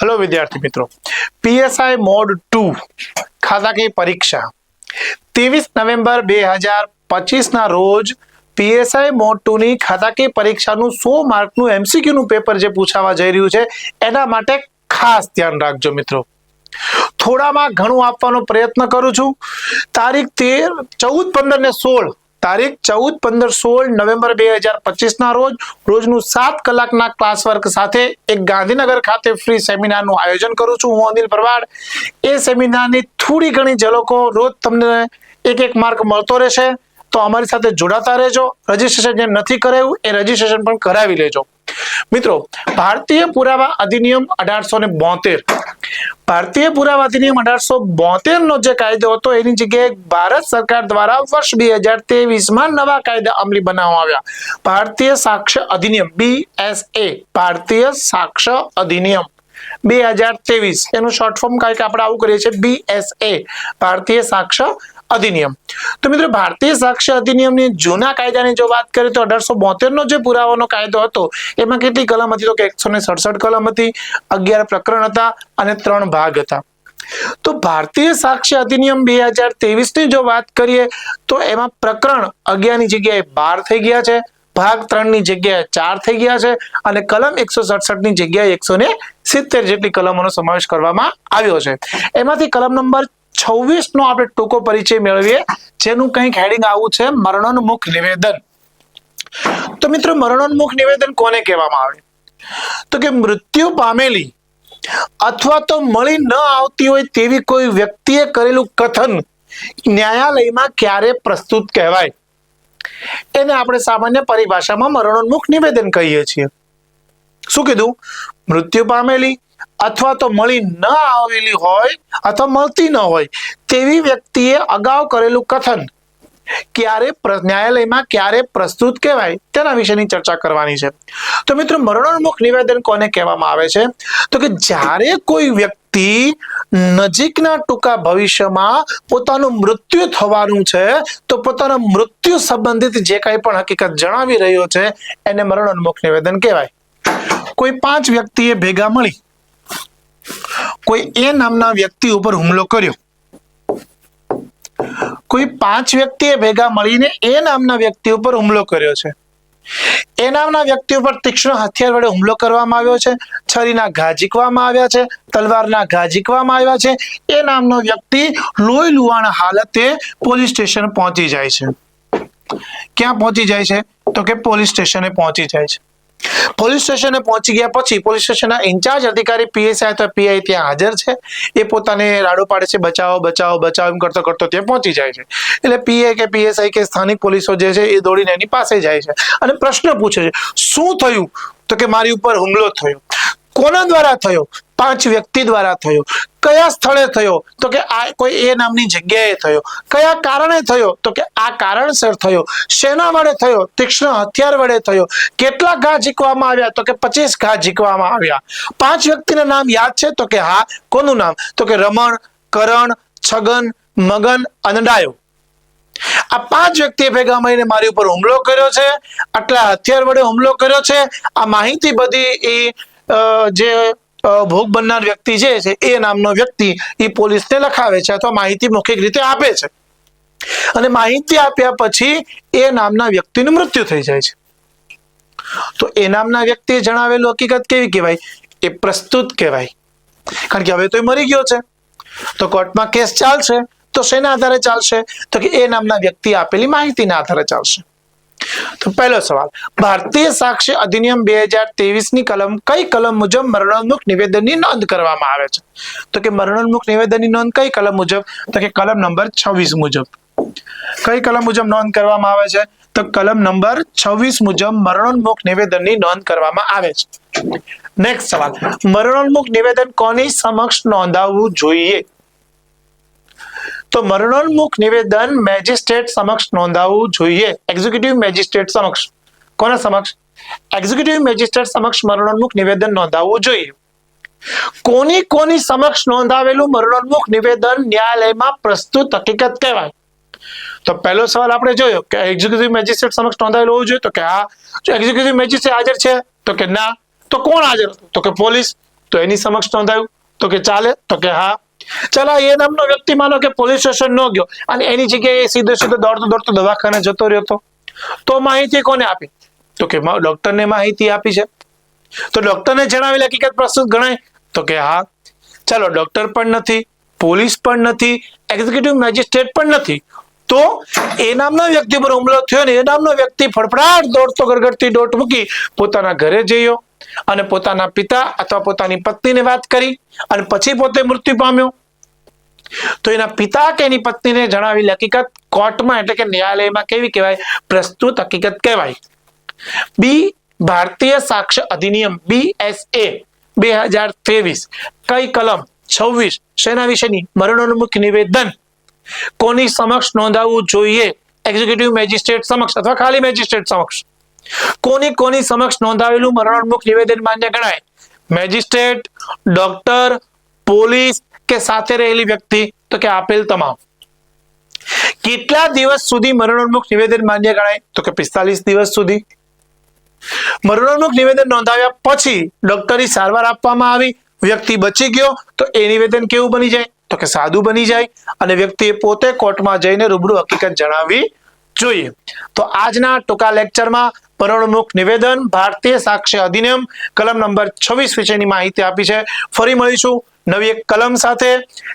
Hello વિદ્યાર્થી મિત્રો. PSI mode two ખાતાકી પરીક્ષા. ત્રેવીસ નવેમ્બર બે હજાર પચીસના રોજ પીએસઆઈ મોડ ટુની ખાતાકીય ખાતાકી પરીક્ષાનું સો માર્કનું એમસીક્યુનું પેપર જે પૂછાવા જઈ રહ્યું છે, એના માટે ખાસ ધ્યાન રાખજો મિત્રો. થોડામાં ઘણું આપવાનો પ્રયત્ન કરું છું. તારીખ તેર ચૌદ પંદર ને સોળ તારીખ ચૌદ, પંદર, સોળ નવેમ્બર બે હજાર પચીસ ના રોજ, રોજનું સાત કલાકના ક્લાસ વર્ક સાથે એક ગાંધીનગર ખાતે ફ્રી સેમિનારનું આયોજન કરું છું. હું અનિલ પરવાડ એ સેમિનારની થોડી ઘણી ઝલકો રોજ તમને એક એક માર્ક મળતો રહેશે. તો અમારી સાથે જોડાતા રહેજો. રજીસ્ટ્રેશન જે નથી કરાયું, એ રજીસ્ટ્રેશન પણ કરાવી લેજો. મિત્રો, ભારતીય પુરાવા અધિનિયમ અઢારસો ને બોતેર ભારતીય પુરાવા અધિનિયમ અઢારસો બોતેર નો જે કાયદો હતો, એની જગ્યાએ ભારત સરકાર દ્વારા વર્ષ બે હજાર ત્રેવીસમાં નવા કાયદા અમલી બનાવવામાં આવ્યા. ભારતીય સાક્ષ્ય અધિનિયમ બીએસએ ભારતીય સાક્ષ્ય અધિનિયમ, બે હજાર ત્રેવીસ. એનું શોર્ટ ફોર્મ કાંઈક આપણે આવું કરીએ છીએ બીએસએ ભારતીય સાક્ષ્ય અધિનિયમ. તો મિત્રો, ભારતીય સાક્ષ્ય અધિનિયમની જૂના કાયદાની જો વાત કરીએ તો અઢારસો બોતેર નો જે પુરાવાનો કાયદો હતો, એમાં કેટલી કલમ હતી? તો કે એકસો સડસઠ કલમ હતી, અગિયાર પ્રકરણ હતા અને ત્રણ ભાગ હતા. તો ભારતીય સાક્ષ્ય અધિનિયમ બે હજારની જો વાત કરીએ, તો એમાં પ્રકરણ અગિયારની જગ્યાએ બાર થઈ ગયા છે, ભાગ ત્રણની જગ્યાએ ચાર થઈ ગયા છે અને કલમ એકસો સડસઠની જગ્યાએ એકસો સિત્તેર જેટલી કલમોનો સમાવેશ કરવામાં આવ્યો છે. એમાંથી કલમ નંબર છવ્વીસ નો આપણે ટૂંકો પરિચય મેળવીએ. જેનું કંઈક હેડિંગ આવું છે, મરણોન્મુખ નિવેદન. તો મિત્રો, મરણોન્મુખ નિવેદન કોને કહેવામાં આવે? તો કે મૃત્યુ પામેલી અથવા તો મળી ન આવતી હોય તેવી કોઈ વ્યક્તિએ કરેલું કથન ન્યાયાલયમાં ક્યારે પ્રસ્તુત કહેવાય? એને આપણે સામાન્ય પરિભાષામાં મરણોન્મુખ નિવેદન કહીએ છીએ. શું કીધું? મૃત્યુ પામેલી અથવા તો મળી ન આવેલી હોય અથવા મળતી ન હોય, તેવી વ્યક્તિએ અગાઉ કરેલું કથન ક્યારે ન્યાયાલયમાં ક્યારે પ્રસ્તુત કહેવાય તેના વિશેની ચર્ચા કરવાની છે. તો મિત્રો, મરણોન્મુખ નિવેદન કોને કહેવામાં આવે છે? તો કે જ્યારે કોઈ વ્યક્તિ નજીકના ટૂંકા ભવિષ્યમાં પોતાનું મૃત્યુ થવાનું છે, તો પોતાના મૃત્યુ સંબંધિત જે કાંઈ પણ હકીકત જણાવી રહ્યો છે, એને મરણોન્મુખ નિવેદન કહેવાય. કોઈ પાંચ વ્યક્તિએ ભેગા મળી કોઈ એ નામના વ્યક્તિ ઉપર હુમલો કર્યો? કોઈ પાંચ વ્યક્તિએ ભેગા મળીને એ નામના વ્યક્તિ ઉપર હુમલો કર્યો છે? એ નામના વ્યક્તિ ઉપર તીક્ષ્ણ હથિયાર વડે હુમલો કરવામાં આવ્યો છે? છરીના ઘા ઝીકવામાં આવ્યા છે? તલવારના ઘા ઝીકવામાં આવ્યા છે? એ નામનો વ્યક્તિ લોહી લુહાણ હાલતે પોલીસ સ્ટેશન પહોંચી જાય છે. ક્યાં પહોંચી જાય છે? તો કે પોલીસ સ્ટેશને પહોંચી જાય છે. પોલીસ સ્ટેશને પહોંચી ગયા પછી પોલીસ સ્ટેશનના ઇન્ચાર્જ અધિકારી પીએસઆઈ અથવા પીઆઈ ત્યાં હાજર છે. એ પોતાને રાડો પાડે છે, બચાવો બચાવો બચાવો એમ કરતો કરતો ત્યાં પહોંચી જાય છે. એટલે પીએ કે પીએસઆઈ કે સ્થાનિક પોલીસો જે છે એ દોડીને એની પાસે જાય છે અને પ્રશ્ન પૂછે છે, શું થયું? તો કે મારી ઉપર હુમલો થયો. કોના દ્વારા થયો? પાંચ વ્યક્તિ દ્વારા થયો. કયા સ્થળે થયો? તો કે આ કોઈ એ નામની જગ્યાએ થયો. કયા કારણે થયો? તો કે આ કારણસર થયો. શેના વડે થયો? તીક્ષ્ણ હથિયાર વડે થયો. કેટલા ઘા ઝીકવામાં આવ્યા? તો કે પચીસ ઘા ઝીકવામાં આવ્યા. પાંચ વ્યક્તિના નામ યાદ છે? તો કે હા. કોનું નામ? તો કે રમણ, કરણ, છગન, મગન અને ડાયો આ પાંચ વ્યક્તિએ ભેગા મળીને મારી ઉપર હુમલો કર્યો છે. આટલા હથિયાર વડે હુમલો કર્યો છે. આ માહિતી બધી એ જે ભોગ બનનાર વ્યક્તિ જે છે, એ નામનો વ્યક્તિ એ પોલીસને લખાવે છે અથવા માહિતી મૌખિક રીતે આપે છે. અને માહિતી આપ્યા પછી એ નામના વ્યક્તિનું મૃત્યુ થઈ જાય છે. તો એ નામના વ્યક્તિએ જણાવેલું હકીકત કેવી કહેવાય? એ પ્રસ્તુત કહેવાય. કારણ કે હવે તો એ મરી ગયો છે. તો કોર્ટમાં કેસ ચાલશે. તો શેના આધારે ચાલશે? તો કે એ નામના વ્યક્તિ આપેલી માહિતીના આધારે ચાલશે. તો પહેલો સવાલ, ભારતીય સાક્ષ્ય અધિનિયમ બે હજારની કલમ, કઈ કલમ મુજબ મરણોન્મુખ નિવેદનની નોંધ કરવામાં આવે છે? તો કે મરણોન્મુખ નિવેદનની નોંધ કઈ કલમ મુજબ? તો કે કલમ નંબર છવ્વીસ મુજબ. કઈ કલમ મુજબ નોંધ કરવામાં આવે છે? તો કલમ નંબર છવ્વીસ મુજબ મરણોન્મુખ નિવેદનની નોંધ કરવામાં આવે છે. નેક્સ્ટ સવાલ, મરણોન્મુખ નિવેદન કોની સમક્ષ નોંધાવવું જોઈએ? તો મરણોન્મુખ નિવેદન મેજિસ્ટ્રેટ સમક્ષ નોંધાવવું જોઈએ. એક્ઝિક્યુટિવ મેજિસ્ટ્રેટ સમક્ષ. કોના સમક્ષ? એક્ઝિક્યુટિવ મેજિસ્ટ્રેટ સમક્ષ મરણોન્મુખ નિવેદન નોંધાવવું જોઈએ. કોની કોની સમક્ષ નોંધાવેલું મરણોન્મુખ નિવેદન ન્યાયાલયમાં પ્રસ્તુત હકીકત કહેવાય? તો પહેલો સવાલ આપણે જોયો કે એક્ઝિક્યુટિવ મેજિસ્ટ્રેટ સમક્ષ નોંધાયેલું હોવું જોઈએ તો કે હા. જો એક્ઝિક્યુટિવ મેજિસ્ટ્રેટ હાજર છે તો કે ના. તો કોણ હાજર તો કે પોલીસ. તો એની સમક્ષ નોંધાયું. તો કે ચાલે? તો કે હા. ચાલો એ નામનો વ્યક્તિ માનો કે પોલીસ સ્ટેશન ન ગયો. અને એની જગ્યાએ સીધો સીધો દોડતો દોડતો દવાખાને જતો રહ્યો હતો તો માહિતી કોને આપી? તો કે ડોક્ટરને માહિતી આપી છે. તો ડોક્ટરને જણાવેલી હકીકત પ્રસ્તુત ગણાય. તો કે હા. ચાલો ડોક્ટર પણ નથી પોલીસ પણ નથી એક્ઝિક્યુટિવ મેજિસ્ટ્રેટ પણ નથી. તો એ નામના વ્યક્તિ પર હુમલો થયો ને એ નામનો વ્યક્તિ ફડફડાટ દોડતો ગરગડતી દોટ મૂકી પોતાના ઘરે જયો અને પોતાના પિતા અથવા પોતાની પત્નીને વાત કરી અને પછી પોતે મૃત્યુ પામ્યો. તો એના પિતા કે એની પત્નીને જણાવેલી હકીકત કોર્ટમાં એટલે કે ન્યાયાલયમાં કેવી કહેવાય? પ્રસ્તુત હકીકત કહેવાય. બી ભારતીય સાક્ષ્ય અધિનિયમ બી એસ એ બે હજાર ત્રેવીસ, કઈ કલમ? છવ્વીસ. શેના વિશેની? મરણોન્મુખ નિવેદન. કોની સમક્ષ નોંધાવવું જોઈએ? એક્ઝિક્યુટિવ મેજિસ્ટ્રેટ સમક્ષ અથવા ખાલી મેજિસ્ટ્રેટ સમક્ષ? કોની કોની સમક્ષ નોંધાવેલું મરણોન્મુખ નિવેદન માન્ય ગણાય? મેજિસ્ટ્રેટ, ડોક્ટર, પોલીસ કે સાથે રહેલી વ્યક્તિ? તો કે આપેલ તમામ. કેટલા દિવસ સુધી મરણોન્મુખ નિવેદન માન્ય ગણાય? તો કે પિસ્તાલીસ દિવસ સુધી. મરણોન્મુખ નિવેદન નોંધાવ્યા પછી ડોક્ટરની સારવાર આપવામાં આવી, વ્યક્તિ બચી ગયો, તો એ નિવેદન કેવું બની જાય? તો કે સાદું બની જાય. અને વ્યક્તિએ પોતે કોર્ટમાં જઈને રૂબરૂ હકીકત જણાવવી જોઈએ. તો આજના ટૂંકા લેક્ચરમાં પરણમુખ નિવેદન, ભારતીય સાક્ષ્ય અધિનિયમ, કલમ નંબર છવ્વીસ વિશેની માહિતી આપી છે. ફરી મળીશું નવી એક કલમ સાથે.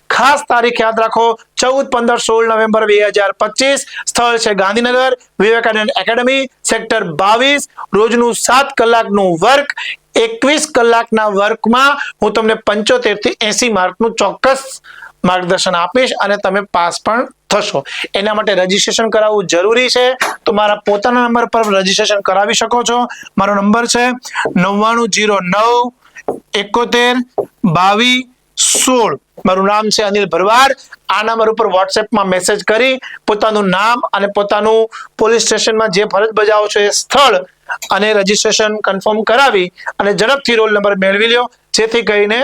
ખાસ તારીખ યાદ રાખો, ચૌદ, પંદર, સોળ નવેમ્બર બે હજાર પચીસ. સ્થળ છે ગાંધીનગર, વિવેકાનંદ એકેડમી, સેક્ટર બાવીસ. રોજનું સાત કલાકનું વર્ક, એકવીસ કલાકના વર્કમાં હું તમને પંચોતેરથી એસી માર્કનું ચોક્કસ માર્ગદર્શન આપીશ અને તમે પાસ પણ થશો. એના માટે રજીસ્ટ્રેશન કરાવવું જરૂરી છે. તો મારા પોતાના નંબર પર રજીસ્ટ્રેશન કરાવી શકો છો. મારો નંબર છે નવ્વાણું જીરો નવ એકોતેર બાવીસ સોળ. મારું નામ છે અનિલ ભરવાડ. આ નંબર ઉપર વોટ્સએપમાં મેસેજ કરી પોતાનું નામ અને પોતાનું પોલીસ સ્ટેશનમાં જે ફરજ બજાવો છો એ સ્થળ અને રજીસ્ટ્રેશન કન્ફર્મ કરાવી અને ઝડપથી રોલ નંબર મેળવી લ્યો. જેથી કરીને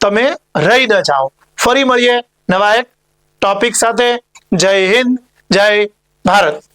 તમે રહી ન જાઓ. ફરી મળીએ નવા એક ટોપિક સાથે. જય હિન્દ જય ભારત.